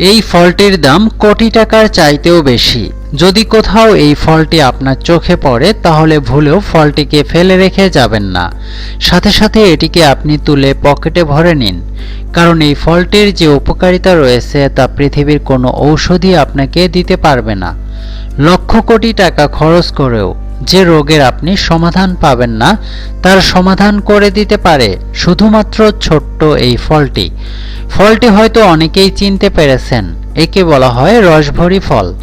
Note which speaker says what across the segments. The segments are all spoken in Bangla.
Speaker 1: এই ফলটির দাম কোটি টাকার চাইতেও বেশি। যদি কোথাও এই ফলটি আপনার চোখে পড়ে, তাহলে ভুলেও ফলটিকে ফেলে রেখে যাবেন না। সাথে সাথে এটিকে আপনি তুলে পকেটে ভরে নিন। কারণ এই ফলটির যে উপকারিতা রয়েছে, তা পৃথিবীর কোনো ঔষধই আপনাকে দিতে পারবে না। লক্ষ কোটি টাকা খরচ করেও যে রোগের আপনি সমাধান পাবেন না, তার সমাধান করে দিতে পারে শুধুমাত্র ছোট্ট এই ফলটি। ফলটি হয়তো অনেকেই চিনতে পেরেছেন, একে বলা হয় রসভরি ফল।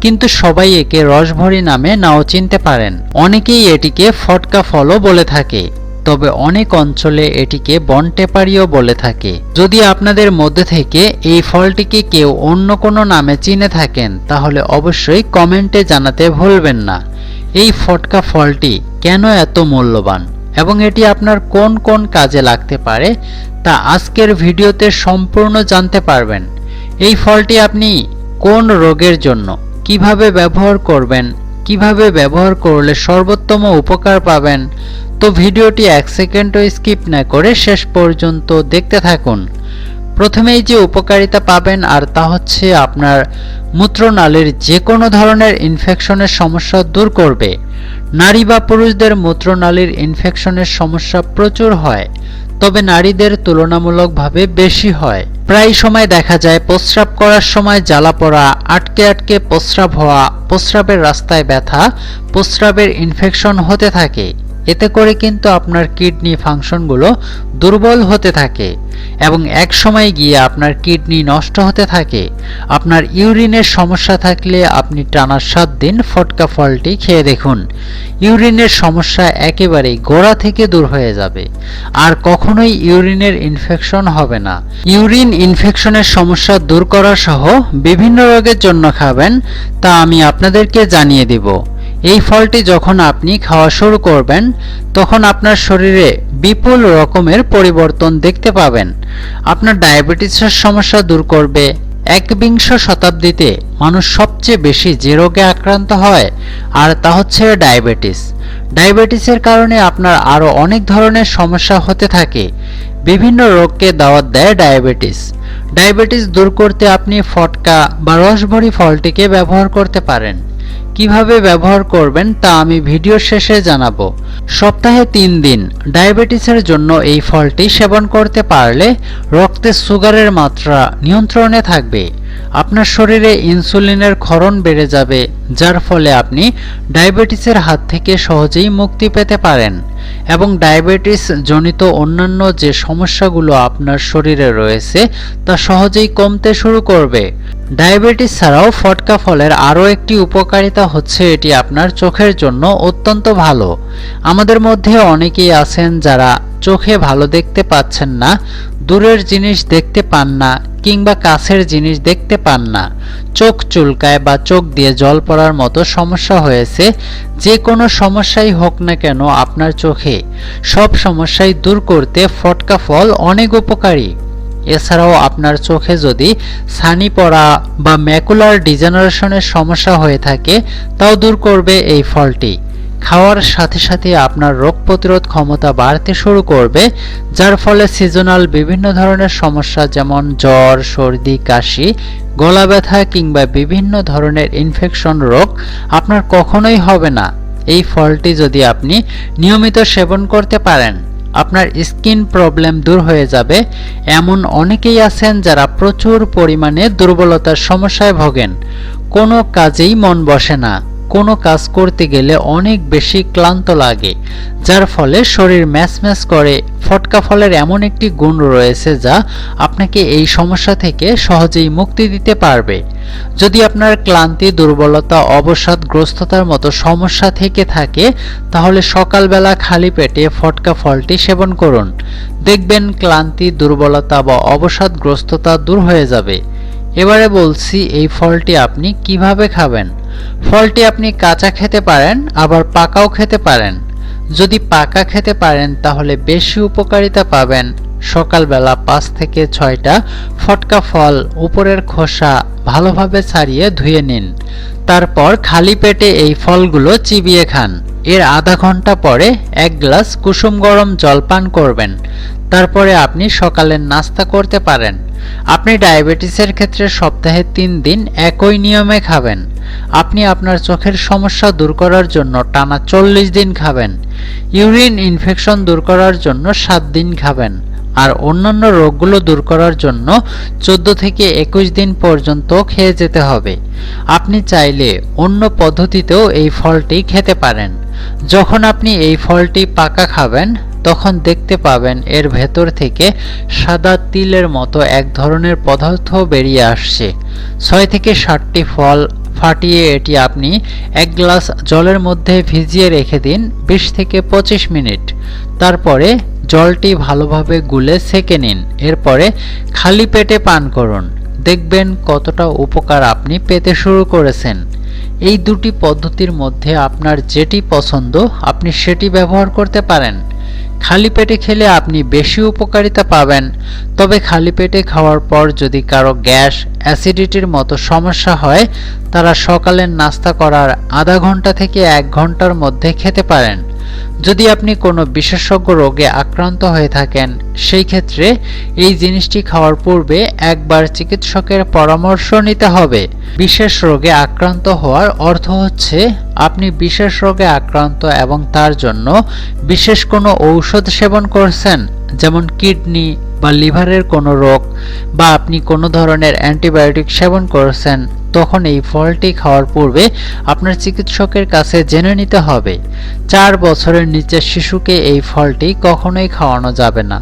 Speaker 1: কিন্তু সবাই একে রসভরি নামে নাও চিনতে পারেন। অনেকেই এটিকে ফটকা ফলও বলে থাকে। তবে অনেক অঞ্চলে এটিকে বনটেপারিও বলে থাকে। যদি আপনাদের মধ্যে থেকে এই ফলটিকে কেউ অন্য কোনো নামে চিনে থাকেন, তাহলে অবশ্যই কমেন্টে জানাতে ভুলবেন না। এই ফটকা ফলটি কেন এত মূল্যবান? এবং এটি আপনার কোন কোন কাজে লাগতে পারে, তা আজকের ভিডিওতে সম্পূর্ণ জানতে পারবেন। এই ফলটি আপনি কোন রোগের জন্য কীভাবে ব্যবহার করবেন কীভাবে ব্যবহার করলে সর্বোত্তম উপকার পাবেন, তো ভিডিওটি এক সেকেন্ডও স্কিপ না করে শেষ পর্যন্ত দেখতে থাকুন। প্রথমেই যে উপকারিতা পাবেন, আর তা হচ্ছে আপনার মূত্রনালীর যে কোনো ধরনের ইনফেকশনের সমস্যা দূর করবে। নারী বা পুরুষদের মূত্রনালীর ইনফেকশনের সমস্যা প্রচুর হয়, তবে নারীদের তুলনামূলকভাবে বেশি হয়। প্রায় সময় দেখা যায় প্রস্রাব করার সময় জ্বালা পড়া, আটকে আটকে প্রস্রাব হওয়া, প্রস্রাবের রাস্তায় ব্যথা, প্রস্রাবের ইনফেকশন হতে থাকে। এতে করে কিন্তু আপনার কিডনি ফাংশনগুলো দুর্বল হতে থাকে এবং এক সময় গিয়ে আপনার কিডনি নষ্ট হতে থাকে। আপনার ইউরিনের সমস্যা থাকলে আপনি টানা সাত দিন ফটকা ফলটি খেয়ে দেখুন। ইউরিনের সমস্যা একেবারেই গোড়া থেকে দূর হয়ে যাবে। আর কখনোই ইউরিনের ইনফেকশন হবে না। ইউরিন ইনফেকশনের সমস্যা দূর করা সহ বিভিন্ন রোগের জন্য খাবেন, তা আমি আপনাদেরকে জানিয়ে দিব। এই ফলটি যখন আপনি খাওয়া শুরু করবেন, তখন আপনার শরীরে বিপুল রকমের পরিবর্তন দেখতে পাবেন। আপনার ডায়াবেটিসের সমস্যা দূর করবে। একবিংশ শতাব্দীতে মানুষ সবচেয়ে বেশি যে রোগে আক্রান্ত হয়, আর তা হচ্ছে ডায়াবেটিস। ডায়াবেটিসের কারণে আপনার আরও অনেক ধরনের সমস্যা হতে থাকে। বিভিন্ন রোগকে দাওয়াত দেয় ডায়াবেটিস। ডায়াবেটিস দূর করতে আপনি ফটকা বা রসভরি ফলটিকে ব্যবহার করতে পারেন। কীভাবে ব্যবহার করবেন তা আমি ভিডিও শেষে জানাব। সপ্তাহে তিন দিন ডায়াবেটিসের জন্য এই ফলটি সেবন করতে পারলে রক্তে সুগারের মাত্রা নিয়ন্ত্রণে থাকবে। আপনার শরীরে ইনসুলিনের ক্ষরণ বেড়ে যাবে, যার ফলে আপনি ডায়াবেটিসের হাত থেকে সহজেই মুক্তি পেতে পারেন এবং ডায়াবেটিস জনিত অন্যান্য যে সমস্যাগুলো আপনার শরীরে রয়েছে, তা সহজেই কমতে শুরু করবে। ডায়াবেটিস ছাড়াও ফটকা ফলের আরও একটি উপকারিতা হচ্ছে এটি আপনার চোখের জন্য অত্যন্ত ভালো। আমাদের মধ্যে অনেকেই আছেন যারা চোখে ভালো দেখতে পাচ্ছেন না, দূরের জিনিস দেখতে পান না, কিংবা কাছের জিনিস দেখতে পান না। চোখ চুলকায় বা চোখ দিয়ে জল পড়ার মতো সমস্যা হয়েছে, যে কোনো সমস্যাই হোক না কেন আপনার চোখে। সব সমস্যাই দূর করতে ফটকা ফল অনেক উপকারী। এছাড়াও আপনার চোখে যদি ছানি পড়া বা ম্যাকুলার ডিজেনারেশনের সমস্যা হয়ে থাকে, তাও দূর করবে এই ফলটি। খাওয়ার সাথে সাথে আপনার রোগ প্রতিরোধ ক্ষমতা বাড়তে শুরু করবে, যার ফলে সিজনাল বিভিন্ন ধরনের সমস্যা যেমন জ্বর, সর্দি, কাশি, গলা ব্যথা কিংবা বিভিন্ন ধরনের ইনফেকশন রোগ আপনার কখনোই হবে না। এই ফলটি যদি আপনি নিয়মিত সেবন করতে পারেন, আপনার স্কিন প্রবলেম দূর হয়ে যাবে। এমন অনেকেই আছেন যারা প্রচুর পরিমাণে দুর্বলতার সমস্যায় ভোগেন। কোনো কাজেই মন বসে না। কোনো কাজ করতে গেলে অনেক বেশি ক্লান্ত লাগে, যার ফলে শরীর ম্যাচ ম্যাচ করে। ফটকা ফলের এমন একটি গুণ রয়েছে যা আপনাকে এই সমস্যা থেকে সহজেই মুক্তি দিতে পারবে। যদি আপনার ক্লান্তি, দুর্বলতা, অবসাদগ্রস্ততার মতো সমস্যা থেকে থাকে, তাহলে সকালবেলা খালি পেটে ফটকা ফলটি সেবন করুন। দেখবেন ক্লান্তি, দুর্বলতা বা অবসাদগ্রস্ততা দূর হয়ে যাবে। এবারে বলছি, এই ফলটি আপনি কীভাবে খাবেন? ফলটি আপনি কাঁচা খেতে পারেন, আবার পাকাও খেতে পারেন। যদি পাকা খেতে পারেন, তাহলে বেশি উপকারিতা পাবেন। সকালবেলা পাঁচ থেকে ছয়টা ফটকা ফল উপরের খোসা ভালোভাবে ছাড়িয়ে ধুয়ে নিন। তারপর খালি পেটে এই ফলগুলো চিবিয়ে খান। এর আধা ঘণ্টা পরে এক গ্লাস কুসুম গরম জল পান করবেন। তারপরে আপনি সকালের নাস্তা করতে পারেন। আপনি ডায়াবেটিসের ক্ষেত্রে সপ্তাহে তিন দিন একই নিয়মে খাবেন। আপনি আপনার চোখের সমস্যা দূর করার জন্য টানা চল্লিশ দিন খাবেন। ইউরিন ইনফেকশন দূর করার জন্য সাত দিন খাবেন। আর অন্যান্য রোগগুলো দূর করার জন্য চোদ্দ থেকে একুশ দিন পর্যন্ত খেয়ে যেতে হবে। আপনি চাইলে অন্য পদ্ধতিতেও এই ফলটি খেতে পারেন। যখন আপনি এই ফলটি পাকা খাবেন তখন দেখতে পাবেন এর ভেতর থেকে সাদা তিলের মতো এক ধরনের পদার্থ বেরিয়ে আসছে। ছয় থেকে ষাটটি ফল ফাটিয়ে এটি আপনি এক গ্লাস জলের মধ্যে ভিজিয়ে রেখে দিন বিশ থেকে পঁচিশ মিনিট। তারপরে জলটি ভালোভাবে গুলে সেকে নিন। এরপরে খালি পেটে পান করুন। দেখবেন কতটা উপকার আপনি পেতে শুরু করেছেন। এই দুটি পদ্ধতির মধ্যে আপনার যেটি পছন্দ, আপনি সেটি ব্যবহার করতে পারেন। খালি পেটে খেলে আপনি বেশি উপকারিতা পাবেন। তবে খালি পেটে খাওয়ার পর যদি কারও গ্যাস, অ্যাসিডিটির মতো সমস্যা হয়, তারা সকালের নাস্তা করার আধা ঘণ্টা থেকে এক ঘণ্টার মধ্যে খেতে পারেন। যদি আপনি কোনো বিশেষজ্ঞ রোগে আক্রান্ত হয়ে থাকেন, সেই ক্ষেত্রে এই জিনিসটি খাওয়ার পূর্বে একবার চিকিৎসকের পরামর্শ নিতে হবে। বিশেষ রোগে আক্রান্ত হওয়ার অর্থ হচ্ছে, আপনি বিশেষ রোগে আক্রান্ত এবং তার জন্য বিশেষ কোনো ঔষধ সেবন করছেন, যেমন কিডনি বা লিভারের কোনো রোগ, বা আপনি কোনো ধরনের অ্যান্টিবায়োটিক সেবন করছেন। তখন এই ফলটি খাওয়ার পূর্বে আপনার চিকিৎসকের কাছে জেনে নিতে হবে। চার বছরের নিচের শিশুকে এই ফলটি কখনোই খাওয়ানো যাবে না।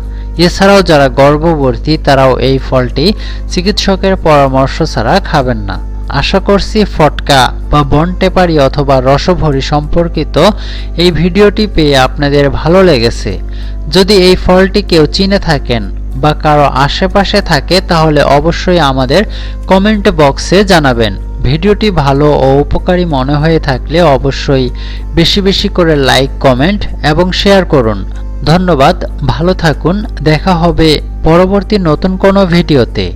Speaker 1: এছাড়াও যারা গর্ভবতী, তারাও এই ফলটি চিকিৎসকের পরামর্শ ছাড়া খাবেন না। আশা করছি ফটকা বা বনটেপারি অথবা রসভরি সম্পর্কিত এই ভিডিওটি পেয়ে আপনাদের ভালো লেগেছে। যদি এই ফলটি কেউ চিনে থাকেন বা কারও আশেপাশে থাকে তাহলে অবশ্যই আমাদের কমেন্ট বক্সে জানাবেন। ভিডিওটি ভালো ও উপকারী মনে হয়ে থাকলে অবশ্যই বেশি বেশি করে লাইক কমেন্ট এবং শেয়ার করুন। ধন্যবাদ, ভালো থাকুন, দেখা হবে পরবর্তী নতুন কোনো ভিডিওতে।